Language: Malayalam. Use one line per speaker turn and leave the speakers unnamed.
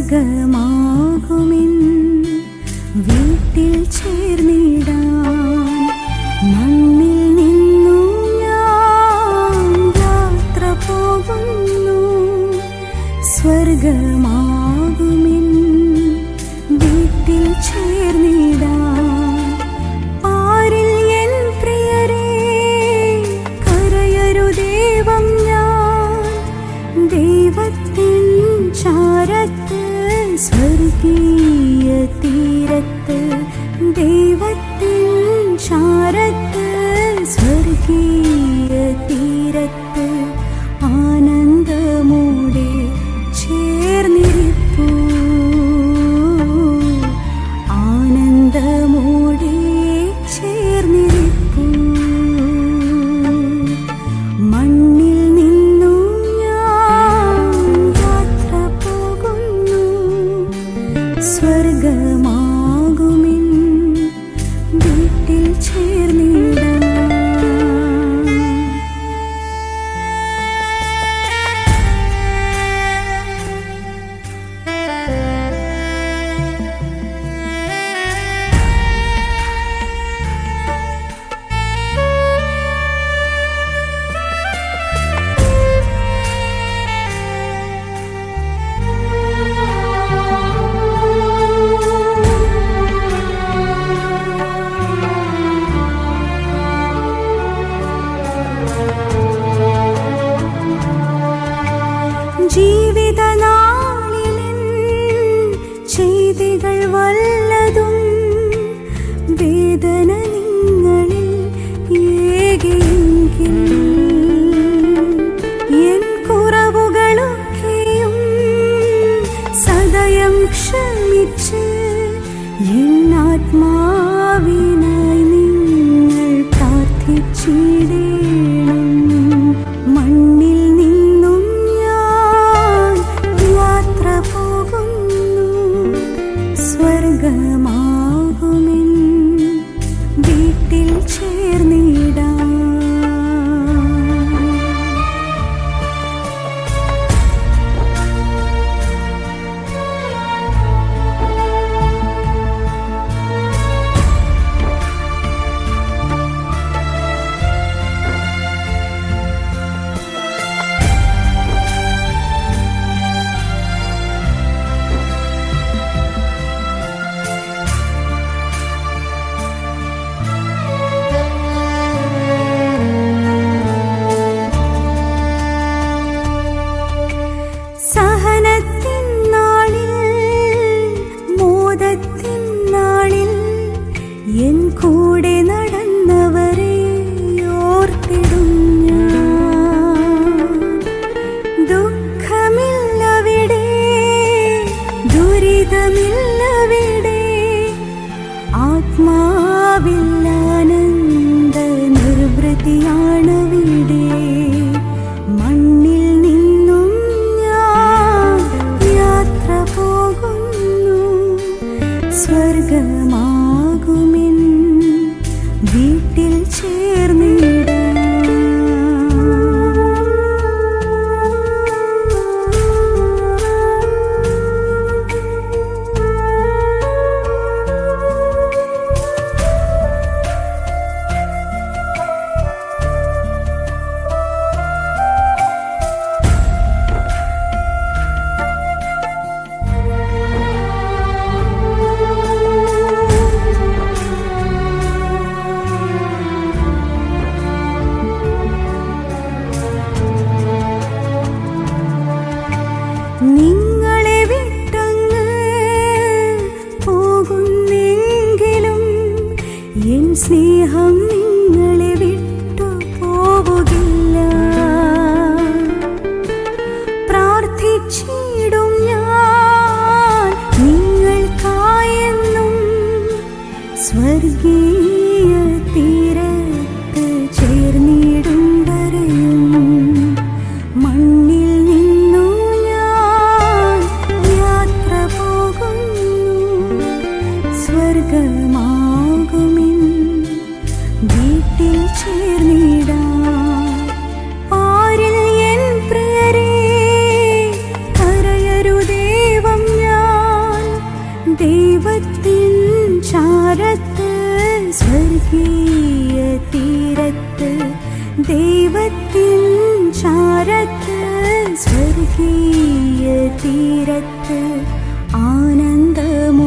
മാർഗമാ কি വല്ലതും വേദന നിങ്ങളിൽ ഏകയെങ്കിൽ എൻ കുറവുകളൊക്കെയും സദയം ക്ഷമിച്ച് എൻ ആത്മാവിനായി നിങ്ങൾ പ്രാർത്ഥിച്ചിടേണം. സ്വർഗമാകുമെൻ വീട്ടിൽ ചേർന്നി സ്വർഗീയ തീര
ദൈവത്തിൻ ചാരത്ത് സ്വർഗീയ തീരത്ത് ആനന്ദമോടെ